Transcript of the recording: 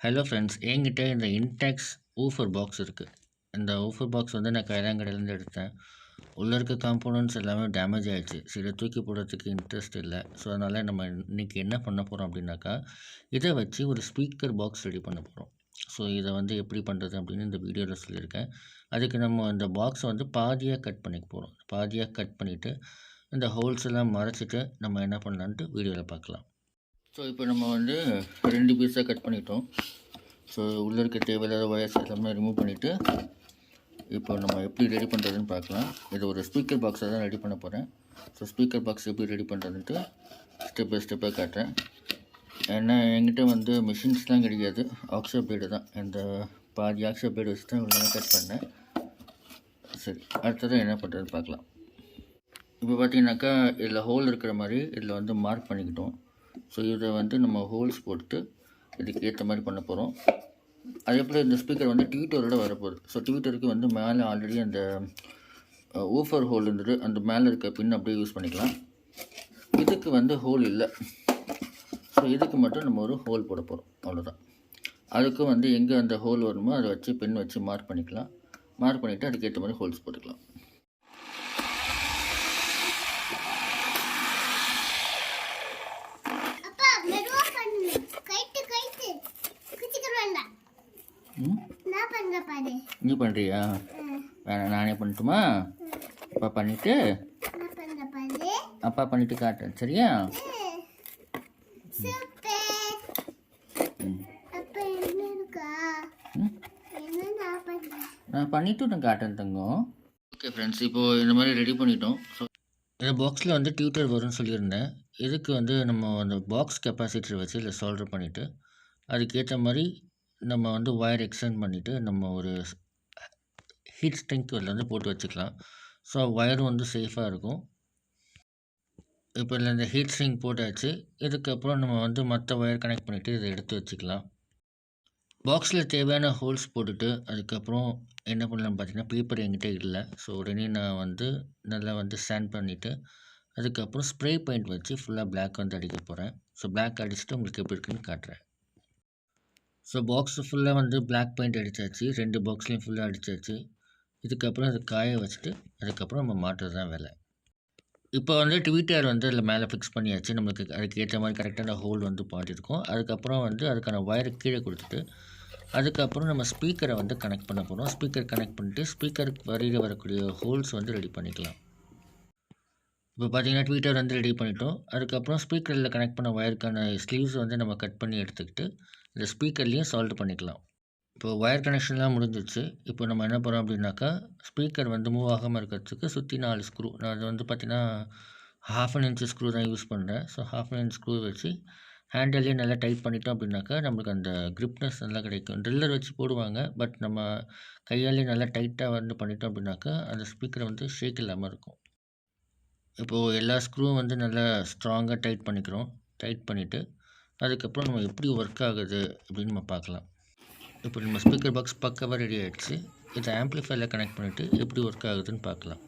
Hello friends என்கிட்ட இந்த index woofer box இருக்குது இந்த ஊஃபர் பாக்ஸ் வந்து நான் கைதாங்கடையிலேருந்து எடுத்தேன். உள்ளே இருக்க காம்போனன்ட்ஸ் எல்லாமே டேமேஜ் ஆகிடுச்சு சரி தூக்கி போடுறதுக்கு இன்ட்ரெஸ்ட் இல்லை. ஸோ அதனால் நம்ம இன்றைக்கி என்ன பண்ண போகிறோம் அப்படின்னாக்கா இதை வச்சு ஒரு ஸ்பீக்கர் பாக்ஸ் ரெடி பண்ண போகிறோம் ஸோ இதை வந்து எப்படி பண்ணுறது அப்படின்னு இந்த வீடியோவில் சொல்லியிருக்கேன். அதுக்கு நம்ம இந்த பாக்ஸை வந்து பாதியாக கட் பண்ணிக்க போகிறோம் பாதியாக கட் பண்ணிவிட்டு இந்த ஹோல்ஸ் எல்லாம் மறைச்சிட்டு நம்ம என்ன பண்ணலான்ட்டு வீடியோவில் பார்க்கலாம். ஸோ இப்போ நம்ம வந்து ரெண்டு பீஸாக கட் பண்ணிட்டோம். ஸோ உள்ளே இருக்க தேவையில்லாத வயர்ஸ் எல்லாமே ரிமூவ் பண்ணிவிட்டு இப்போ நம்ம எப்படி ரெடி பண்ணுறதுன்னு பார்க்கலாம். இது ஒரு ஸ்பீக்கர் பாக்ஸை தான் ரெடி பண்ண போகிறேன் ஸோ ஸ்பீக்கர் பாக்ஸ் எப்படி ரெடி பண்ணுறதுன்ட்டு ஸ்டெப் பை ஸ்டெப்பாக காட்டுறேன். ஏன்னா என்கிட்ட வந்து மிஷின்ஸ்லாம் கிடையாது. ஆக்ஷோ பிளேடு தான். இந்த பாதி ஆக்ஷோ பிளேடு வச்சு தான் இவ்வளோ கட் பண்ணேன். சரி அடுத்தது என்ன பண்ணுறதுன்னு பார்க்கலாம். இப்போ பார்த்தீங்கன்னாக்கா இதில் ஹோல் இருக்கிற மாதிரி இதில் வந்து மார்க் பண்ணிக்கிட்டோம். ஸோ இதை வந்து நம்ம ஹோல்ஸ் போட்டு இதுக்கு ஏற்ற மாதிரி பண்ண போகிறோம் அதே போல் இந்த ஸ்பீக்கர் வந்து ட்விட்டரோட வரப்போகுது. ஸோ ட்விட்டருக்கு வந்து மேலே ஆல்ரெடி அந்த ஊஃபர் ஹோல் இருந்தது. அந்த மேலே இருக்க பின் அப்படியே யூஸ் பண்ணிக்கலாம். இதுக்கு வந்து ஹோல் இல்லை. ஸோ இதுக்கு மட்டும் நம்ம ஒரு ஹோல் போட போகிறோம் அவ்வளோதான் அதுக்கும் வந்து எங்கே அந்த ஹோல் வருமோ அதை வச்சு பின் வச்சு மார்க் பண்ணிக்கலாம். மார்க் பண்ணிவிட்டு அதுக்கேற்ற மாதிரி ஹோல்ஸ் போட்டுக்கலாம். நீ பண்ணுறியா வேணாம் நானே பண்ணட்டுமா? அப்பா பண்ணிவிட்டு அப்பா பண்ணிவிட்டு காட்டுறேன் சரியா? சூப்பர். அப்ப என்ன இருக்கா ம்? என்ன நான் பண்ணிவிட்டு நான் காட்டுறேன் தங்கம். ஓகே ஃப்ரெண்ட்ஸ் இப்போது இந்த மாதிரி ரெடி பண்ணிட்டோம். ஸோ இந்த பாக்ஸில் வந்து டியூட்டர் வரும்னு சொல்லியிருந்தேன். இதுக்கு வந்து நம்ம அந்த பாக்ஸ் கெப்பாசிட்டர் வச்சு இதில் சால்டர் பண்ணிவிட்டு அதுக்கேற்ற மாதிரி நம்ம வந்து ஒயர் எக்ஸ்டெண்ட் பண்ணிவிட்டு நம்ம ஒரு ஹீட் ஸ்ட்ரிங்க் வந்து போட்டு வச்சுக்கலாம். ஸோ ஒயரும் வந்து சேஃபாக இருக்கும். இப்போ இதில் இந்த ஹீட் ஸ்ட்ரிங் போட்டாச்சு. இதுக்கப்புறம் நம்ம வந்து மற்ற ஒயர் கனெக்ட் பண்ணிவிட்டு இதை எடுத்து வச்சுக்கலாம். பாக்ஸில் தேவையான ஹோல்ஸ் போட்டுட்டு அதுக்கப்புறம் என்ன பண்ணலாம்னு பார்த்தீங்கன்னா பேப்பர் என்கிட்ட இல்லை. ஸோ உடனே நான் வந்து நல்லா வந்து ஸ்டாண்ட் பண்ணிவிட்டு அதுக்கப்புறம் ஸ்ப்ரே பெயிண்ட் வச்சு ஃபுல்லாக பிளாக் வந்து அடிக்க போகிறேன் ஸோ பிளாக் அடிச்சுட்டு உங்களுக்கு எப்படி இருக்குன்னு காட்டுறேன். ஸோ பாக்ஸ் ஃபுல்லாக வந்து பிளாக் பெயிண்ட் அடித்தாச்சு ரெண்டு பாக்ஸ்லேயும் ஃபுல்லாக அடித்தாச்சு இதுக்கப்புறம் அதை காய வச்சுட்டு அதுக்கப்புறம் நம்ம மாட்டுறது தான் வேலை. இப்போ வந்து ட்விட்டர் வந்து அதில் மேலே ஃபிக்ஸ் பண்ணியாச்சு. நம்மளுக்கு அதுக்கு ஏற்ற மாதிரி கரெக்டான ஹோல் வந்து பாட்டிருக்கோம் அதுக்கப்புறம் வந்து அதுக்கான ஒயரை கீழே கொடுத்துட்டு அதுக்கப்புறம் நம்ம ஸ்பீக்கரை வந்து கனெக்ட் பண்ண போகிறோம் ஸ்பீக்கர் கனெக்ட் பண்ணிட்டு ஸ்பீக்கருக்கு வரையில் வரக்கூடிய ஹோல்ஸ் வந்து ரெடி பண்ணிக்கலாம். இப்போ பார்த்தீங்கன்னா ட்விட்டர் வந்து ரெடி பண்ணிட்டோம். அதுக்கப்புறம் ஸ்பீக்கரில் கனெக்ட் பண்ண ஒயருக்கான ஸ்லீவ்ஸ் வந்து நம்ம கட் பண்ணி எடுத்துக்கிட்டு இந்த ஸ்பீக்கர்லேயும் சால்வ் பண்ணிக்கலாம். இப்போ ஒயர் கனெக்ஷன்லாம் முடிஞ்சிச்சு இப்போ நம்ம என்ன பண்ணுறோம் அப்படின்னாக்கா ஸ்பீக்கர் வந்து மூவ் ஆகாமல் இருக்கிறதுக்கு சுற்றி நாலு ஸ்க்ரூ நான் அது வந்து பார்த்தீங்கன்னா ஹாஃப் அன் இன்ச்சு ஸ்க்ரூ தான் யூஸ் பண்ணுறேன் so half an inch screw வச்சு ஹேண்டல்லே நல்லா டைட் பண்ணிட்டோம் அப்படின்னாக்கா நம்மளுக்கு அந்த கிரிப்னஸ் நல்லா கிடைக்கும். ட்ரில்லர் வச்சு போடுவாங்க. பட் நம்ம கையாலேயே நல்லா டைட்டாக வந்து பண்ணிட்டோம் அப்படின்னாக்கா அந்த ஸ்பீக்கர் வந்து ஷேக் இல்லாமல் இருக்கும். இப்போது எல்லா ஸ்க்ரூவும் வந்து நல்லா ஸ்ட்ராங்காக டைட் பண்ணிக்கிறோம். டைட் பண்ணிவிட்டு அதுக்கப்புறம் நம்ம எப்படி ஒர்க் ஆகுது அப்படின்னு நம்ம பார்க்கலாம். இப்போ நம்ம ஸ்பீக்கர் பாக்ஸ் பக்கவாக ரெடி ஆகிடுச்சு இதை ஆம்ப்ளிஃபைரில் கனெக்ட் பண்ணிவிட்டு எப்படி ஒர்க் ஆகுதுன்னு பார்க்கலாம்.